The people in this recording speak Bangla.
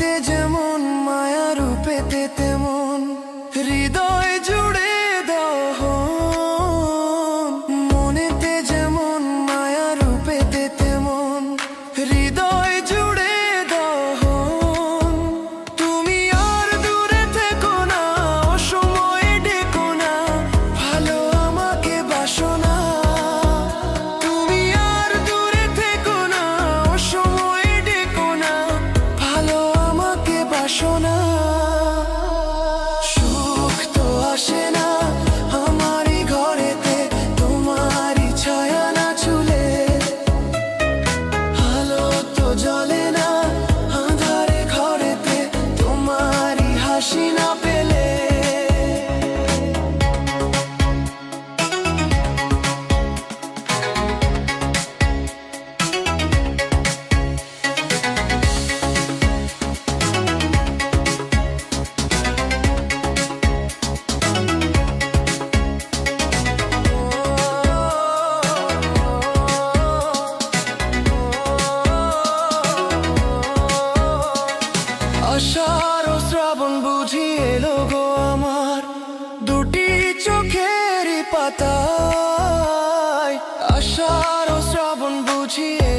দেখতে যেমন মায়া রূপেতে তেমন হৃদয় সোনা আশার শ্রাবণ বুঝি এলো গো আমার। দুটি চোখের পাতা আশার শ্রাবণ বুঝিয়ে